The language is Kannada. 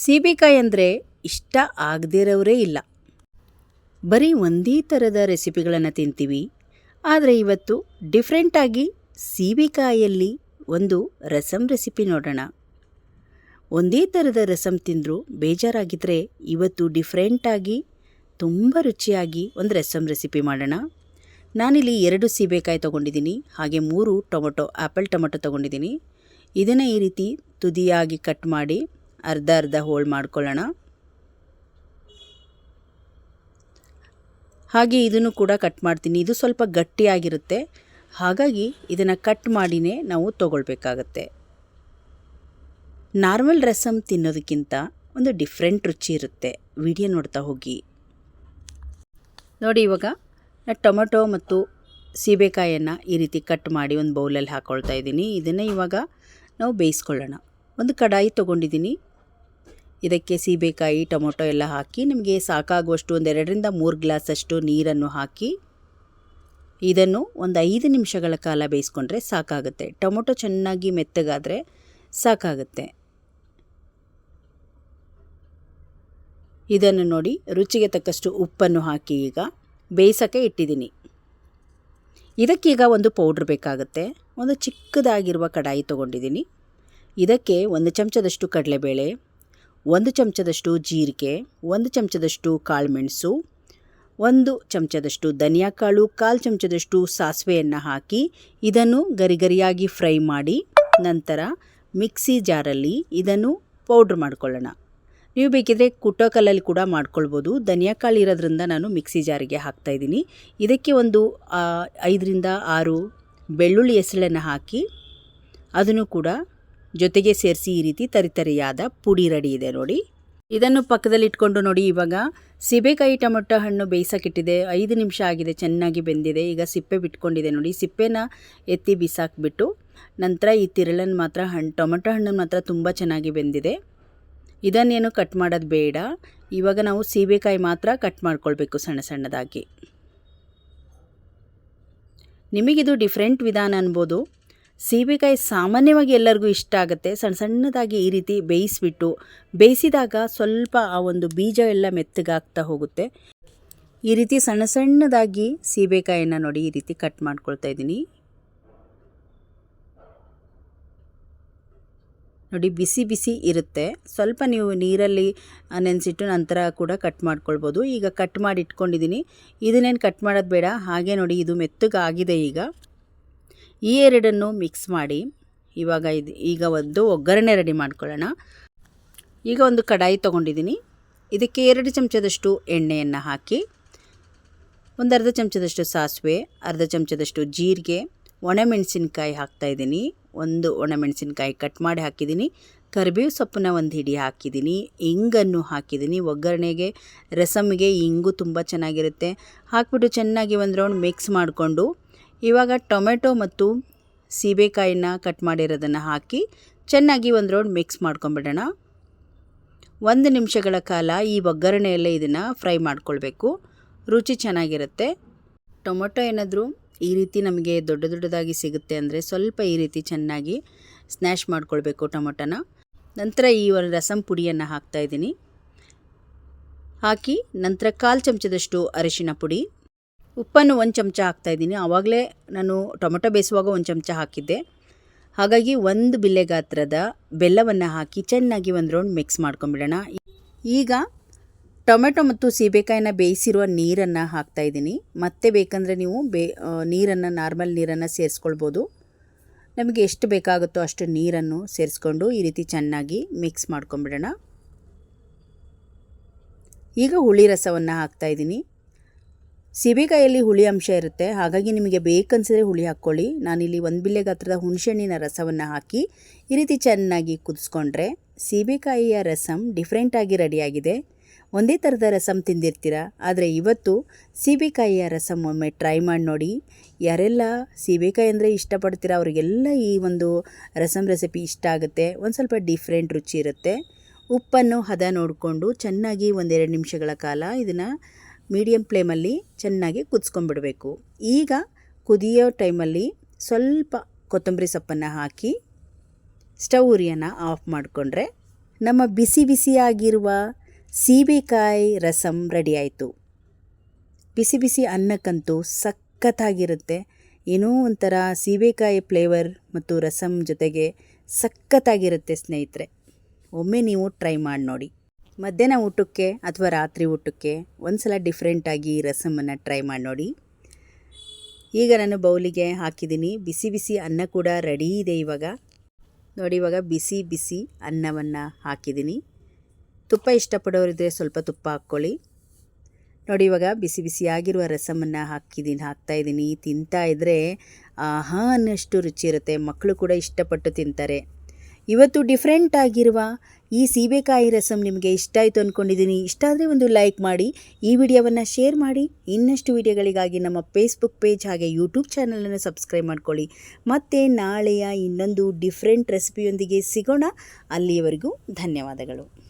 ಸೀಬೆಕಾಯಿ ಅಂದರೆ ಇಷ್ಟ ಆಗದಿರೋರೇ ಇಲ್ಲ. ಬರೀ ಒಂದೇ ಥರದ ರೆಸಿಪಿಗಳನ್ನು ತಿಂತೀವಿ. ಆದರೆ ಇವತ್ತು ಡಿಫ್ರೆಂಟಾಗಿ ಸೀಬೆಕಾಯಲ್ಲಿ ಒಂದು ರಸಂ ರೆಸಿಪಿ ನೋಡೋಣ. ಒಂದೇ ಥರದ ರಸಂ ತಿಂದರೂ ಬೇಜಾರಾಗಿದ್ದರೆ ಇವತ್ತು ಡಿಫ್ರೆಂಟಾಗಿ ತುಂಬ ರುಚಿಯಾಗಿ ಒಂದು ರಸಂ ರೆಸಿಪಿ ಮಾಡೋಣ. ನಾನಿಲ್ಲಿ ಎರಡು ಸೀಬೆಕಾಯಿ ತೊಗೊಂಡಿದ್ದೀನಿ. ಹಾಗೆ ಮೂರು ಟೊಮೊಟೊ ಆ್ಯಪಲ್ ಟೊಮೊಟೊ ತೊಗೊಂಡಿದ್ದೀನಿ. ಇದನ್ನು ಈ ರೀತಿ ತುದಿಯಾಗಿ ಕಟ್ ಮಾಡಿ ಅರ್ಧ ಅರ್ಧ ಹೋಳು ಮಾಡ್ಕೊಳ್ಳೋಣ. ಹಾಗೆ ಇದನ್ನು ಕೂಡ ಕಟ್ ಮಾಡ್ತೀನಿ. ಇದು ಸ್ವಲ್ಪ ಗಟ್ಟಿಯಾಗಿರುತ್ತೆ. ಹಾಗಾಗಿ ಇದನ್ನು ಕಟ್ ಮಾಡಿನೇ ನಾವು ತಗೊಳ್ಬೇಕಾಗತ್ತೆ. ನಾರ್ಮಲ್ ರಸಮ್ ತಿನ್ನೋದಕ್ಕಿಂತ ಒಂದು ಡಿಫ್ರೆಂಟ್ ರುಚಿ ಇರುತ್ತೆ. ವಿಡಿಯೋ ನೋಡ್ತಾ ಹೋಗಿ. ನೋಡಿ ಇವಾಗ ನಾನು ಟೊಮೊಟೊ ಮತ್ತು ಸೀಬೆಕಾಯಿಯನ್ನು ಈ ರೀತಿ ಕಟ್ ಮಾಡಿ ಒಂದು ಬೌಲಲ್ಲಿ ಹಾಕ್ಕೊಳ್ತಾ ಇದ್ದೀನಿ. ಇದನ್ನು ಇವಾಗ ನಾವು ಬೇಯಿಸ್ಕೊಳ್ಳೋಣ. ಒಂದು ಕಡಾಯಿ ತೊಗೊಂಡಿದ್ದೀನಿ. ಇದಕ್ಕೆ ಸೀಬೆಕಾಯಿ, ಟೊಮೊಟೊ ಎಲ್ಲ ಹಾಕಿ ನಿಮಗೆ ಸಾಕಾಗುವಷ್ಟು ಒಂದು ಎರಡರಿಂದ ಮೂರು ಗ್ಲಾಸಷ್ಟು ನೀರನ್ನು ಹಾಕಿ ಇದನ್ನು ಒಂದು ಐದು ನಿಮಿಷಗಳ ಕಾಲ ಬೇಯಿಸ್ಕೊಂಡ್ರೆ ಸಾಕಾಗುತ್ತೆ. ಟೊಮೊಟೊ ಚೆನ್ನಾಗಿ ಮೆತ್ತಗಾದರೆ ಸಾಕಾಗುತ್ತೆ. ಇದನ್ನು ನೋಡಿ ರುಚಿಗೆ ತಕ್ಕಷ್ಟು ಉಪ್ಪನ್ನು ಹಾಕಿ ಈಗ ಬೇಯಿಸೋಕ್ಕೆ ಇಟ್ಟಿದ್ದೀನಿ. ಇದಕ್ಕೀಗ ಒಂದು ಪೌಡ್ರ್ ಬೇಕಾಗುತ್ತೆ. ಒಂದು ಚಿಕ್ಕದಾಗಿರುವ ಕಡಾಯಿ ತೊಗೊಂಡಿದ್ದೀನಿ. ಇದಕ್ಕೆ ಒಂದು ಚಮಚದಷ್ಟು ಕಡಲೆಬೇಳೆ ಒಂದು ಚಮಚದಷ್ಟು ಜೀರಿಗೆ ಒಂದು ಚಮಚದಷ್ಟು ಕಾಳುಮೆಣಸು ಒಂದು ಚಮಚದಷ್ಟು ಧನಿಯಾ ಕಾಳು ಕಾಲು ಚಮಚದಷ್ಟು ಸಾಸಿವೆಯನ್ನು ಹಾಕಿ ಇದನ್ನು ಗರಿಗರಿಯಾಗಿ ಫ್ರೈ ಮಾಡಿ ನಂತರ ಮಿಕ್ಸಿ ಜಾರಲ್ಲಿ ಇದನ್ನು ಪೌಡ್ರ್ ಮಾಡ್ಕೊಳ್ಳೋಣ. ನೀವು ಬೇಕಿದ್ರೆ ಕುಟ್ಟೋ ಕಲ್ಲಲ್ಲಿ ಕೂಡ ಮಾಡ್ಕೊಳ್ಬೋದು. ಧನಿಯಾ ಕಾಳು ಇರೋದ್ರಿಂದ ನಾನು ಮಿಕ್ಸಿ ಜಾರಿಗೆ ಹಾಕ್ತಾಯಿದ್ದೀನಿ ಇದಕ್ಕೆ ಒಂದು ಐದರಿಂದ ಆರು ಬೆಳ್ಳುಳ್ಳಿ ಹೆಸಳನ್ನು ಹಾಕಿ ಅದನ್ನು ಕೂಡ ಜೊತೆಗೆ ಸೇರಿಸಿ ಈ ರೀತಿ ತರಿತರಿಯಾದ ಪುಡಿ ರೆಡಿ ಇದೆ ನೋಡಿ. ಇದನ್ನು ಪಕ್ಕದಲ್ಲಿ ಇಟ್ಕೊಂಡು ನೋಡಿ ಇವಾಗ ಸೀಬೆಕಾಯಿ ಟೊಮೊಟೊ ಹಣ್ಣು ಬೇಯಿಸೋಕ್ಕಿಟ್ಟಿದೆ. ಐದು ನಿಮಿಷ ಆಗಿದೆ, ಚೆನ್ನಾಗಿ ಬೆಂದಿದೆ. ಈಗ ಸಿಪ್ಪೆ ಬಿಟ್ಕೊಂಡಿದೆ ನೋಡಿ. ಸಿಪ್ಪೆನ ಎತ್ತಿ ಬಿಸಾಕ್ಬಿಟ್ಟು ನಂತರ ಈ ತಿರುಳನ್ನು ಮಾತ್ರ ಹಣ್ಣು ಟೊಮೊಟೊ ಹಣ್ಣನ್ನು ಮಾತ್ರ ತುಂಬ ಚೆನ್ನಾಗಿ ಬೆಂದಿದೆ. ಇದನ್ನೇನು ಕಟ್ ಮಾಡೋದು ಬೇಡ. ಇವಾಗ ನಾವು ಸೀಬೆಕಾಯಿ ಮಾತ್ರ ಕಟ್ ಮಾಡ್ಕೊಳ್ಬೇಕು ಸಣ್ಣ ಸಣ್ಣದಾಗಿ. ನಿಮಗಿದು ಡಿಫ್ರೆಂಟ್ ವಿಧಾನ ಅನ್ಬೋದು. ಸೀಬೆಕಾಯಿ ಸಾಮಾನ್ಯವಾಗಿ ಎಲ್ಲರಿಗೂ ಇಷ್ಟ ಆಗುತ್ತೆ. ಸಣ್ಣ ಸಣ್ಣದಾಗಿ ಈ ರೀತಿ ಬೇಯಿಸ್ಬಿಟ್ಟು, ಬೇಯಿಸಿದಾಗ ಸ್ವಲ್ಪ ಆ ಒಂದು ಬೀಜ ಎಲ್ಲ ಮೆತ್ತಗಾಗ್ತಾ ಹೋಗುತ್ತೆ. ಈ ರೀತಿ ಸಣ್ಣ ಸಣ್ಣದಾಗಿ ಸೀಬೆಕಾಯಿನ ನೋಡಿ ಈ ರೀತಿ ಕಟ್ ಮಾಡ್ಕೊಳ್ತಾ ಇದ್ದೀನಿ. ನೋಡಿ ಬಿಸಿ ಬಿಸಿ ಇರುತ್ತೆ. ಸ್ವಲ್ಪ ನೀವು ನೀರಲ್ಲಿ ನೆನೆಸಿಟ್ಟು ನಂತರ ಕೂಡ ಕಟ್ ಮಾಡ್ಕೊಳ್ಬೋದು. ಈಗ ಕಟ್ ಮಾಡಿ ಇಟ್ಕೊಂಡಿದ್ದೀನಿ ಇದನ್ನೇನು ಕಟ್ ಮಾಡೋದು ಬೇಡ. ಹಾಗೆ ನೋಡಿ ಇದು ಮೆತ್ತಗಾಗಿದೆ ಈಗ. ಈ ಎರಡನ್ನು ಮಿಕ್ಸ್ ಮಾಡಿ ಇವಾಗ ಇದು ಈಗ ಒಂದು ಒಗ್ಗರಣೆ ರೆಡಿ ಮಾಡ್ಕೊಳ್ಳೋಣ. ಈಗ ಒಂದು ಕಡಾಯಿ ತೊಗೊಂಡಿದ್ದೀನಿ. ಇದಕ್ಕೆ ಎರಡು ಚಮಚದಷ್ಟು ಎಣ್ಣೆಯನ್ನು ಹಾಕಿ, ಒಂದು ಅರ್ಧ ಚಮಚದಷ್ಟು ಸಾಸಿವೆ, ಅರ್ಧ ಚಮಚದಷ್ಟು ಜೀರಿಗೆ ಒಣಮೆಣಸಿನ್ಕಾಯಿ ಹಾಕ್ತಾಯಿದ್ದೀನಿ ಒಂದು ಒಣಮೆಣಸಿನ್ಕಾಯಿ ಕಟ್ ಮಾಡಿ ಹಾಕಿದ್ದೀನಿ. ಕರಿಬೇವು ಸೊಪ್ಪನ್ನ ಒಂದು ಹಿಡಿ ಹಾಕಿದ್ದೀನಿ. ಇಂಗನ್ನು ಹಾಕಿದ್ದೀನಿ. ಒಗ್ಗರಣೆಗೆ, ರಸಮ್ಗೆ ಇಂಗು ತುಂಬ ಚೆನ್ನಾಗಿರುತ್ತೆ. ಹಾಕಿಬಿಟ್ಟು ಚೆನ್ನಾಗಿ ಒಂದು ರೌಂಡ್ ಮಿಕ್ಸ್ ಮಾಡಿಕೊಂಡು ಇವಾಗ ಟೊಮೆಟೊ ಮತ್ತು ಸೀಬೆಕಾಯಿನ ಕಟ್ ಮಾಡಿರೋದನ್ನು ಹಾಕಿ ಚೆನ್ನಾಗಿ ಒಂದು ರೌಂಡ್ ಮಿಕ್ಸ್ ಮಾಡ್ಕೊಂಬಿಡೋಣ. ಒಂದು ನಿಮಿಷಗಳ ಕಾಲ ಈ ಒಗ್ಗರಣೆಯಲ್ಲೇ ಇದನ್ನು ಫ್ರೈ ಮಾಡ್ಕೊಳ್ಬೇಕು. ರುಚಿ ಚೆನ್ನಾಗಿರುತ್ತೆ. ಟೊಮೊಟೊ ಏನಾದರೂ ಈ ರೀತಿ ನಮಗೆ ದೊಡ್ಡ ದೊಡ್ಡದಾಗಿ ಸಿಗುತ್ತೆ ಅಂದರೆ ಸ್ವಲ್ಪ ಈ ರೀತಿ ಚೆನ್ನಾಗಿ ಸ್ನ್ಯಾಶ್ ಮಾಡ್ಕೊಳ್ಬೇಕು ಟೊಮೊಟೊನ. ನಂತರ ಈ ಒಂದು ರಸಂ ಪುಡಿಯನ್ನು ಹಾಕ್ತಾಯಿದ್ದೀನಿ ಹಾಕಿ ನಂತರ ಕಾಲು ಚಮಚದಷ್ಟು ಅರಿಶಿನ ಪುಡಿ. ಉಪ್ಪನ್ನು ಒಂದು ಚಮಚ ಹಾಕ್ತಾಯಿದ್ದೀನಿ ಆವಾಗಲೇ ನಾನು ಟೊಮೆಟೊ ಬೇಯಿಸುವಾಗ ಒಂದು ಚಮಚ ಹಾಕಿದ್ದೆ. ಹಾಗಾಗಿ ಒಂದು ಬಿಲ್ಲೆ ಗಾತ್ರದ ಬೆಲ್ಲವನ್ನು ಹಾಕಿ ಚೆನ್ನಾಗಿ ಒಂದು ರೌಂಡ್ ಮಿಕ್ಸ್ ಮಾಡ್ಕೊಂಬಿಡೋಣ. ಈಗ ಟೊಮೆಟೊ ಮತ್ತು ಸೀಬೆಕಾಯಿನ ಬೇಯಿಸಿರುವ ನೀರನ್ನು ಹಾಕ್ತಾಯಿದ್ದೀನಿ ಮತ್ತೆ ಬೇಕಂದರೆ ನೀವು ಬೇ ನೀರನ್ನು, ನಾರ್ಮಲ್ ನೀರನ್ನು ಸೇರಿಸ್ಕೊಳ್ಬೋದು. ನಮಗೆ ಎಷ್ಟು ಬೇಕಾಗುತ್ತೋ ಅಷ್ಟು ನೀರನ್ನು ಸೇರಿಸ್ಕೊಂಡು ಈ ರೀತಿ ಚೆನ್ನಾಗಿ ಮಿಕ್ಸ್ ಮಾಡ್ಕೊಂಬಿಡೋಣ. ಈಗ ಹುಳಿ ರಸವನ್ನು ಹಾಕ್ತಾಯಿದ್ದೀನಿ ಸೀಬೆಕಾಯಲ್ಲಿ ಹುಳಿ ಅಂಶ ಇರುತ್ತೆ. ಹಾಗಾಗಿ ನಿಮಗೆ ಬೇಕನ್ಸಿದ್ರೆ ಹುಳಿ ಹಾಕ್ಕೊಳ್ಳಿ. ನಾನಿಲ್ಲಿ ಒಂದು ಬಿಲ್ಲೆ ಗಾತ್ರದ ಹುಣಸೆಹಣ್ಣಿನ ರಸವನ್ನು ಹಾಕಿ ಈ ರೀತಿ ಚೆನ್ನಾಗಿ ಕುದಿಸ್ಕೊಂಡ್ರೆ ಸೀಬೆಕಾಯಿಯ ರಸಂ ಡಿಫ್ರೆಂಟಾಗಿ ರೆಡಿಯಾಗಿದೆ ಒಂದೇ ಥರದ ರಸಂ ತಿಂದಿರ್ತೀರ? ಆದರೆ ಇವತ್ತು ಸೀಬೆಕಾಯಿಯ ರಸಂ ಒಮ್ಮೆ ಟ್ರೈ ಮಾಡಿ ನೋಡಿ. ಯಾರೆಲ್ಲ ಸೀಬೆಕಾಯಿ ಅಂದರೆ ಇಷ್ಟಪಡ್ತೀರ? ಅವರಿಗೆಲ್ಲ ಈ ಒಂದು ರಸಂ ರೆಸಿಪಿ ಇಷ್ಟ ಆಗುತ್ತೆ. ಒಂದು ಸ್ವಲ್ಪ ಡಿಫ್ರೆಂಟ್ ರುಚಿ ಇರುತ್ತೆ. ಉಪ್ಪನ್ನು ಹದ ನೋಡಿಕೊಂಡು ಚೆನ್ನಾಗಿ ಒಂದೆರಡು ನಿಮಿಷಗಳ ಕಾಲ ಇದನ್ನು ಮೀಡಿಯಮ್ ಫ್ಲೇಮಲ್ಲಿ ಚೆನ್ನಾಗಿ ಕುದಿಸ್ಕೊಂಡ್ಬಿಡಬೇಕು. ಈಗ ಕುದಿಯೋ ಟೈಮಲ್ಲಿ ಸ್ವಲ್ಪ ಕೊತ್ತಂಬರಿ ಸೊಪ್ಪನ್ನು ಹಾಕಿ ಸ್ಟವ್ ಉರಿಯನ್ನು ಆಫ್ ಮಾಡಿಕೊಂಡ್ರೆ ನಮ್ಮ ಬಿಸಿ ಬಿಸಿಯಾಗಿರುವ ಸೀಬೆಕಾಯಿ ರಸಂ ರೆಡಿ ಆಯಿತು. ಬಿಸಿ ಬಿಸಿ ಅನ್ನಕ್ಕಂತೂ ಸಖತ್ತಾಗಿರುತ್ತೆ. ಏನೋ ಒಂಥರ ಸೀಬೆಕಾಯಿ ಫ್ಲೇವರ್ ಮತ್ತು ರಸಂ ಜೊತೆಗೆ ಸಖತ್ತಾಗಿರುತ್ತೆ ಸ್ನೇಹಿತರೆ. ಒಮ್ಮೆ ನೀವು ಟ್ರೈ ಮಾಡಿ ನೋಡಿ ಮಧ್ಯಾಹ್ನ ಊಟಕ್ಕೆ ಅಥವಾ ರಾತ್ರಿ ಊಟಕ್ಕೆ ಒಂದು ಸಲ ಡಿಫ್ರೆಂಟಾಗಿ ರಸಮನ್ನು ಟ್ರೈ ಮಾಡಿ ನೋಡಿ. ಈಗ ನಾನು ಬೌಲಿಗೆ ಹಾಕಿದ್ದೀನಿ. ಬಿಸಿ ಬಿಸಿ ಅನ್ನ ಕೂಡ ರೆಡಿ ಇದೆ ಇವಾಗ. ನೋಡಿ ಇವಾಗ ಬಿಸಿ ಬಿಸಿ ಅನ್ನವನ್ನು ಹಾಕಿದ್ದೀನಿ. ತುಪ್ಪ ಇಷ್ಟಪಡೋರಿದ್ರೆ ಸ್ವಲ್ಪ ತುಪ್ಪ ಹಾಕ್ಕೊಳ್ಳಿ. ನೋಡಿ ಇವಾಗ ಬಿಸಿ ಬಿಸಿಯಾಗಿರುವ ರಸಮನ್ನು ಹಾಕಿದ್ದೀನಿ ಹಾಕ್ತಾಯಿದ್ದೀನಿ ತಿಂತಾ ಇದ್ದರೆ ಆಹಾ ಅನ್ನಷ್ಟು ರುಚಿ ಇರುತ್ತೆ. ಮಕ್ಕಳು ಕೂಡ ಇಷ್ಟಪಟ್ಟು ತಿಂತಾರೆ. ಇವತ್ತು ಡಿಫ್ರೆಂಟ್ ಆಗಿರುವ ಈ ಸೀಬೆಕಾಯಿ ರಸಂ ನಿಮಗೆ ಇಷ್ಟ ಆಯಿತು ಅಂದ್ಕೊಂಡಿದ್ದೀನಿ ಇಷ್ಟ ಆದರೆ ಒಂದು ಲೈಕ್ ಮಾಡಿ, ಈ ವಿಡಿಯೋವನ್ನು ಶೇರ್ ಮಾಡಿ, ಇನ್ನಷ್ಟು ವಿಡಿಯೋಗಳಿಗಾಗಿ ನಮ್ಮ ಫೇಸ್ಬುಕ್ ಪೇಜ್ ಹಾಗೆ ಯೂಟ್ಯೂಬ್ ಚಾನಲನ್ನು ಸಬ್ಸ್ಕ್ರೈಬ್ ಮಾಡ್ಕೊಳ್ಳಿ. ಮತ್ತು ನಾಳೆಯ ಇನ್ನೊಂದು ಡಿಫ್ರೆಂಟ್ ರೆಸಿಪಿಯೊಂದಿಗೆ ಸಿಗೋಣ. ಅಲ್ಲಿಯವರೆಗೂ ಧನ್ಯವಾದಗಳು.